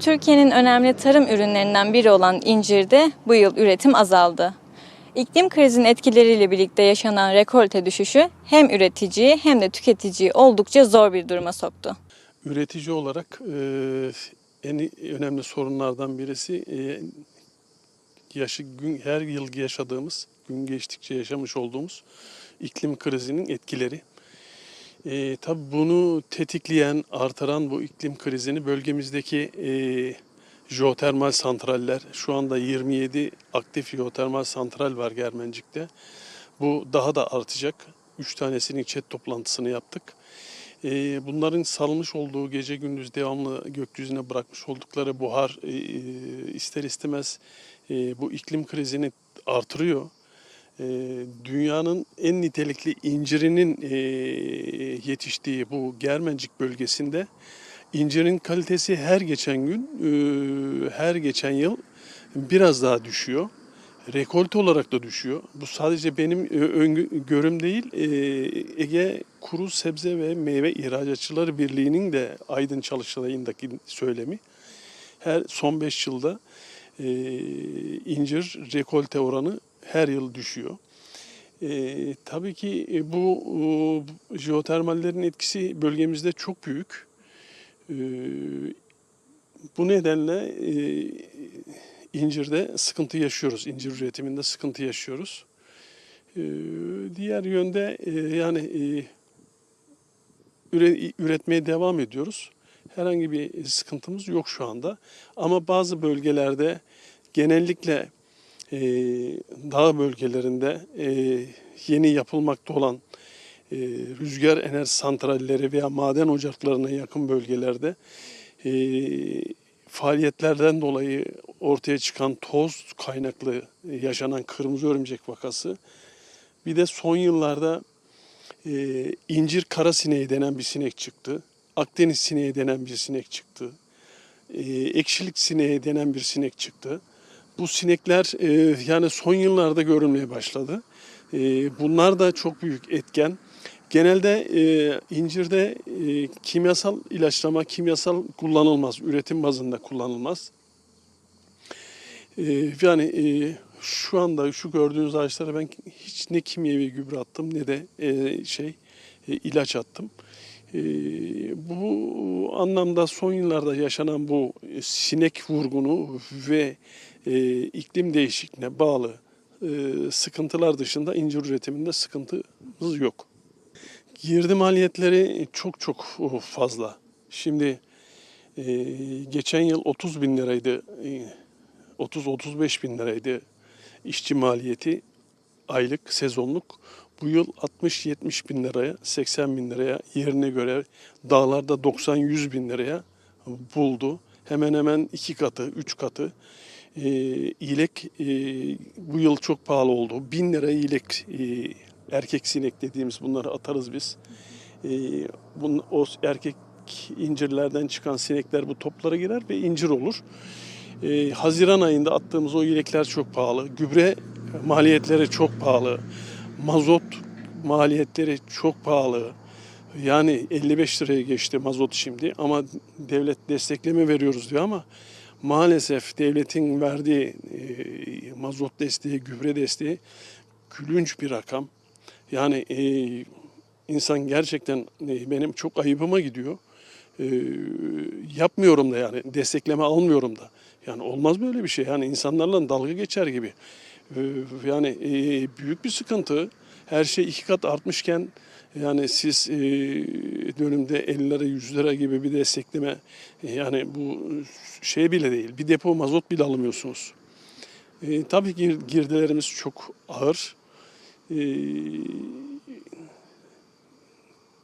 Türkiye'nin önemli tarım ürünlerinden biri olan incirde bu yıl üretim azaldı. İklim krizinin etkileriyle birlikte yaşanan rekolte düşüşü hem üreticiyi hem de tüketiciyi oldukça zor bir duruma soktu. Üretici olarak e, en önemli sorunlardan birisi e, yaşı gün her yıl yaşadığımız, gün geçtikçe yaşamış olduğumuz iklim krizinin etkileri. E, tabii bunu tetikleyen, artıran bu iklim krizini bölgemizdeki e, jeotermal santraller, şu anda 27 aktif jeotermal santral var Germencik'te. Bu daha da artacak. 3 tanesinin chat toplantısını yaptık. Ee, bunların salmış olduğu gece gündüz devamlı gökyüzüne bırakmış oldukları buhar e, e, ister istemez e, bu iklim krizini artırıyor. E, Dünyanın en nitelikli incirinin e, yetiştiği bu Germencik bölgesinde incirin kalitesi her geçen gün, e, her geçen yıl biraz daha düşüyor. Rekolte olarak da düşüyor. Bu sadece benim e, öngörüm değil, Ege Kuru Sebze ve Meyve İhracatçıları Birliği'nin de Aydın çalıştayındaki söylemi. Her son 5 yılda e, incir rekolte oranı her yıl düşüyor. E, tabii ki e, bu e, jeotermallerin etkisi bölgemizde çok büyük. E, bu nedenle e, incirde sıkıntı yaşıyoruz. İncir üretiminde sıkıntı yaşıyoruz. Ee, Diğer yönde e, yani e, üre- üretmeye devam ediyoruz. Herhangi bir sıkıntımız yok şu anda. Ama bazı bölgelerde genellikle e, dağ bölgelerinde e, yeni yapılmakta olan e, rüzgar enerji santralleri veya maden ocaklarına yakın bölgelerde e, faaliyetlerden dolayı ortaya çıkan toz kaynaklı yaşanan kırmızı örümcek vakası bir de son yıllarda e, incir kara sineği denen bir sinek çıktı. Akdeniz sineği denen bir sinek çıktı. E, ekşilik sineği denen bir sinek çıktı. Bu sinekler e, yani son yıllarda görülmeye başladı. E, bunlar da çok büyük etken. Genelde e, incirde e, kimyasal ilaçlama, kimyasal kullanılmaz, üretim bazında kullanılmaz. E, yani e, şu anda şu gördüğünüz ağaçlara ben hiç ne kimyevi gübre attım ne de e, şey e, ilaç attım. E, bu anlamda son yıllarda yaşanan bu sinek vurgunu ve e, iklim değişikliğine bağlı e, sıkıntılar dışında incir üretiminde sıkıntımız yok. Girdi maliyetleri çok çok fazla. Şimdi e, geçen yıl 30 bin liraydı, e, 30-35 bin liraydı işçi maliyeti aylık, sezonluk. Bu yıl 60-70 bin liraya, 80 bin liraya yerine göre dağlarda 90-100 bin liraya buldu. Hemen hemen iki katı, üç katı. E, ilek e, bu yıl çok pahalı oldu. Bin lira ilek e, erkek sinek dediğimiz bunları atarız biz. E, bunun, o erkek incirlerden çıkan sinekler bu toplara girer ve incir olur. E, Haziran ayında attığımız o ilekler çok pahalı. Gübre maliyetleri çok pahalı. Mazot maliyetleri çok pahalı. Yani 55 liraya geçti mazot şimdi ama devlet destekleme veriyoruz diyor ama maalesef devletin verdiği e, mazot desteği, gübre desteği gülünç bir rakam. Yani e, insan gerçekten e, benim çok ayıbıma gidiyor. E, yapmıyorum da yani destekleme almıyorum da. Yani olmaz böyle bir şey. Yani insanlarla dalga geçer gibi. E, yani e, büyük bir sıkıntı. Her şey iki kat artmışken yani siz e, dönümde 50 lira 100 lira gibi bir destekleme e, yani bu şey bile değil. Bir depo mazot bile alamıyorsunuz. E, tabii ki girdilerimiz çok ağır. E,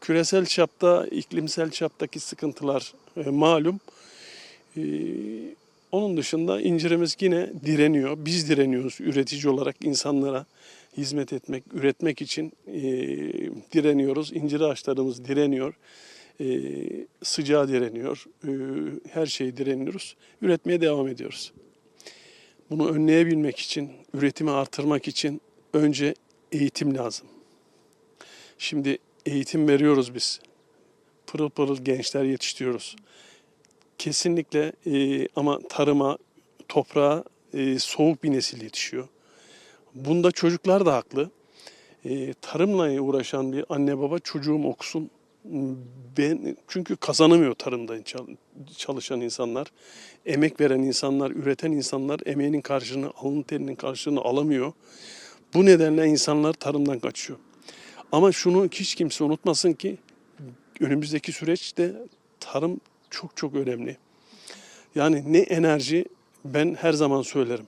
küresel çapta, iklimsel çaptaki sıkıntılar e, malum. E, onun dışında incirimiz yine direniyor. Biz direniyoruz üretici olarak insanlara hizmet etmek, üretmek için e, direniyoruz. İncir ağaçlarımız direniyor. E, sıcağa direniyor. E, her şeyi direniyoruz. Üretmeye devam ediyoruz. Bunu önleyebilmek için, üretimi artırmak için önce eğitim lazım. Şimdi eğitim veriyoruz biz. Pırıl pırıl gençler yetiştiriyoruz. Kesinlikle e, ama tarıma, toprağa e, soğuk bir nesil yetişiyor. Bunda çocuklar da haklı. E, tarımla uğraşan bir anne baba çocuğum okusun. Ben çünkü kazanamıyor tarımda çal- çalışan insanlar. Emek veren insanlar, üreten insanlar emeğinin karşılığını, alın terinin karşılığını alamıyor. Bu nedenle insanlar tarımdan kaçıyor. Ama şunu hiç kimse unutmasın ki önümüzdeki süreçte tarım çok çok önemli. Yani ne enerji ben her zaman söylerim.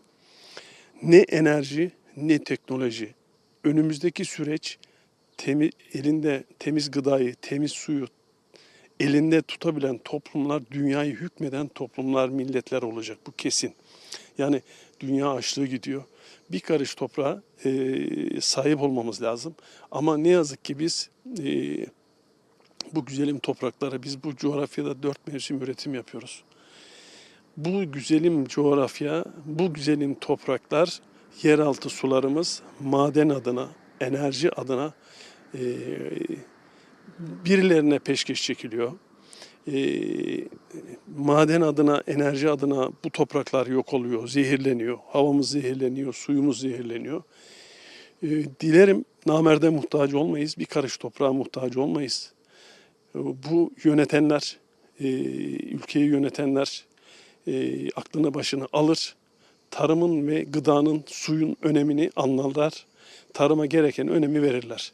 Ne enerji ne teknoloji. Önümüzdeki süreç temiz, elinde temiz gıdayı, temiz suyu elinde tutabilen toplumlar, dünyayı hükmeden toplumlar, milletler olacak. Bu kesin. Yani dünya açlığı gidiyor. Bir karış toprağa e, sahip olmamız lazım. Ama ne yazık ki biz e, bu güzelim topraklara, biz bu coğrafyada dört mevsim üretim yapıyoruz. Bu güzelim coğrafya, bu güzelim topraklar, yeraltı sularımız maden adına, enerji adına e, birilerine peşkeş çekiliyor. E, maden adına, enerji adına bu topraklar yok oluyor, zehirleniyor. Havamız zehirleniyor, suyumuz zehirleniyor. E, dilerim namerde muhtaç olmayız, bir karış toprağa muhtaç olmayız. Bu yönetenler, e, ülkeyi yönetenler e, aklını başına alır. Tarımın ve gıdanın, suyun önemini anlarlar. Tarıma gereken önemi verirler.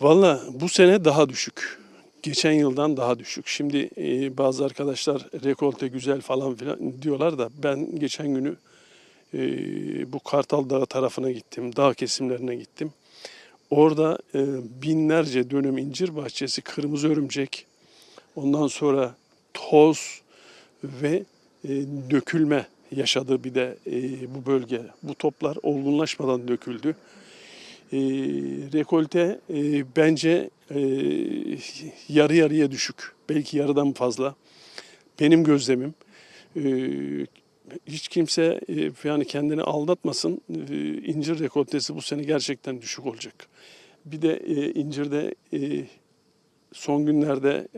Valla bu sene daha düşük. Geçen yıldan daha düşük. Şimdi e, bazı arkadaşlar rekolte güzel falan filan diyorlar da ben geçen günü bu Kartal Dağı tarafına gittim. Dağ kesimlerine gittim. Orada e, binlerce dönüm incir bahçesi, kırmızı örümcek, ondan sonra toz ve e, dökülme yaşadı bir de e, bu bölge. Bu toplar olgunlaşmadan döküldü. E, rekolte e, bence e, yarı yarıya düşük. Belki yarıdan fazla. Benim gözlemim. E, hiç kimse e, yani kendini aldatmasın. E, incir rekoltesi bu sene gerçekten düşük olacak. Bir de e, incirde son günlerde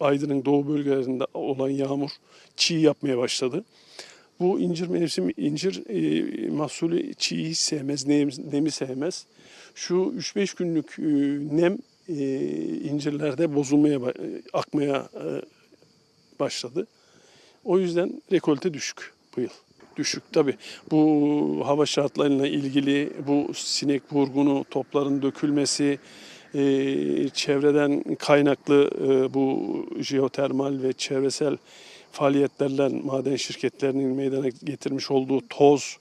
Aydın'ın doğu bölgelerinde olan yağmur çiğ yapmaya başladı. Bu incir mevsimi, incir e, mahsulü çiğ sevmez, nem, nemi sevmez. Şu 3-5 günlük e, nem e, incirlerde bozulmaya, akmaya e, başladı. O yüzden rekolte düşük bu yıl. Düşük tabi. Bu hava şartlarıyla ilgili bu sinek vurgunu, topların dökülmesi, e, çevreden kaynaklı e, bu jeotermal ve çevresel faaliyetlerle maden şirketlerinin meydana getirmiş olduğu toz,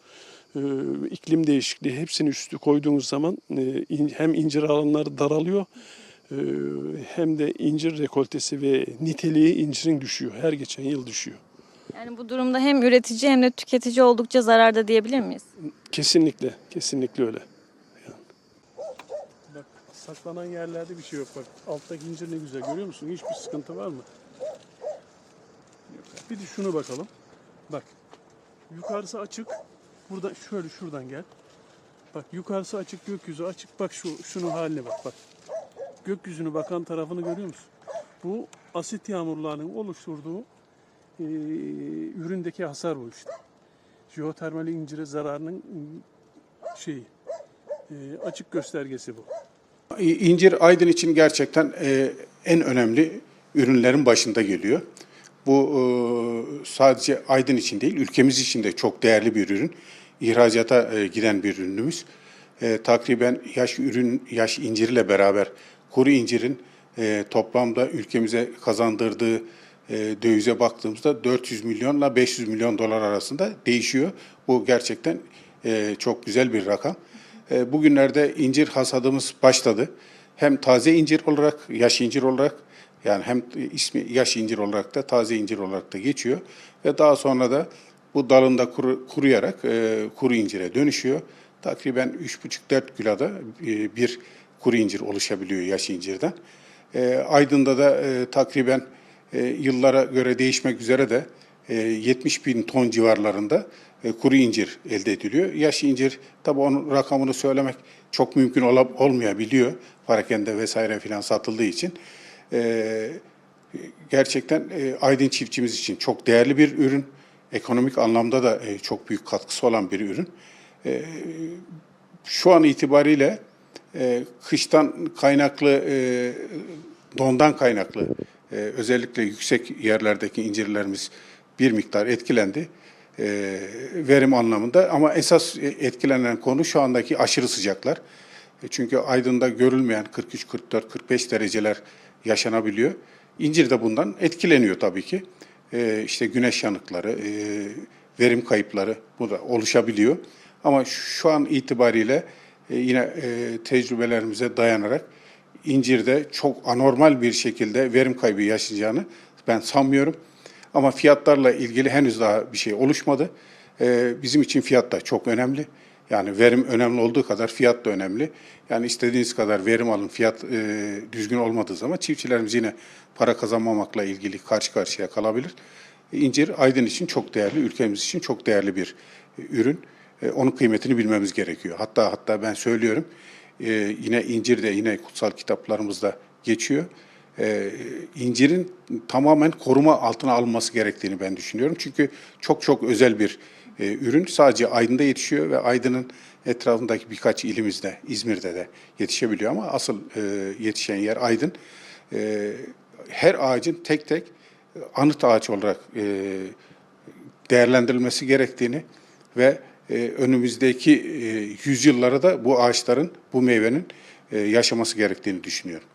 e, iklim değişikliği hepsini üstü koyduğunuz zaman e, in- hem incir alanları daralıyor e, hem de incir rekoltesi ve niteliği incirin düşüyor. Her geçen yıl düşüyor. Yani bu durumda hem üretici hem de tüketici oldukça zararda diyebilir miyiz? Kesinlikle, kesinlikle öyle. Yani. Bak saklanan yerlerde bir şey yok. Bak alttaki incir ne güzel görüyor musun? Hiçbir sıkıntı var mı? Yok. Bir de şunu bakalım. Bak yukarısı açık. Burada şöyle şuradan gel. Bak yukarısı açık, gökyüzü açık. Bak şu şunun haline bak bak. Gökyüzünü bakan tarafını görüyor musun? Bu asit yağmurlarının oluşturduğu eee, üründeki hasar bu işte. Jeotermal incire zararının şeyi eee, açık göstergesi bu. İncir Aydın için gerçekten e, en önemli ürünlerin başında geliyor. Bu e, sadece Aydın için değil, ülkemiz için de çok değerli bir ürün. İhracata e, giden bir ürünümüz. E, takriben yaş ürün, yaş incirle beraber kuru incirin e, toplamda ülkemize kazandırdığı e, dövize baktığımızda 400 milyonla 500 milyon dolar arasında değişiyor. Bu gerçekten e, çok güzel bir rakam. E, Bugünlerde incir hasadımız başladı. Hem taze incir olarak, yaş incir olarak yani hem ismi yaş incir olarak da taze incir olarak da geçiyor. Ve daha sonra da bu dalında kuru, kuruyarak e, kuru incire dönüşüyor. Takriben 3,5-4 kiloda e, bir kuru incir oluşabiliyor yaş incirden. E, Aydın'da da e, takriben e, yıllara göre değişmek üzere de e, 70 bin ton civarlarında e, kuru incir elde ediliyor. Yaş incir tabii onun rakamını söylemek çok mümkün ola- olmayabiliyor. Parakende vesaire filan satıldığı için. E, gerçekten e, Aydın çiftçimiz için çok değerli bir ürün. Ekonomik anlamda da e, çok büyük katkısı olan bir ürün. E, şu an itibariyle e, kıştan kaynaklı, e, dondan kaynaklı e, özellikle yüksek yerlerdeki incirlerimiz bir miktar etkilendi e, verim anlamında. Ama esas etkilenen konu şu andaki aşırı sıcaklar. E, Çünkü Aydın'da görülmeyen 43, 44, 45 dereceler yaşanabiliyor. İncir de bundan etkileniyor tabii ki. E, işte güneş yanıkları, e, verim kayıpları bu da oluşabiliyor. Ama şu an itibariyle e, yine e, tecrübelerimize dayanarak incirde çok anormal bir şekilde verim kaybı yaşayacağını ben sanmıyorum. Ama fiyatlarla ilgili henüz daha bir şey oluşmadı. E, bizim için fiyat da çok önemli. Yani verim önemli olduğu kadar fiyat da önemli. Yani istediğiniz kadar verim alın, fiyat e, düzgün olmadığı zaman çiftçilerimiz yine para kazanmamakla ilgili karşı karşıya kalabilir. İncir Aydın için çok değerli, ülkemiz için çok değerli bir e, ürün. E, onun kıymetini bilmemiz gerekiyor. Hatta hatta ben söylüyorum, e, yine incir de yine kutsal kitaplarımızda geçiyor. E, incirin tamamen koruma altına alınması gerektiğini ben düşünüyorum. Çünkü çok çok özel bir e, ürün sadece Aydın'da yetişiyor ve Aydın'ın etrafındaki birkaç ilimizde, İzmir'de de yetişebiliyor ama asıl e, yetişen yer Aydın. E, her ağacın tek tek anıt ağaç olarak e, değerlendirilmesi gerektiğini ve e, önümüzdeki e, yüzyıllara da bu ağaçların, bu meyvenin e, yaşaması gerektiğini düşünüyorum.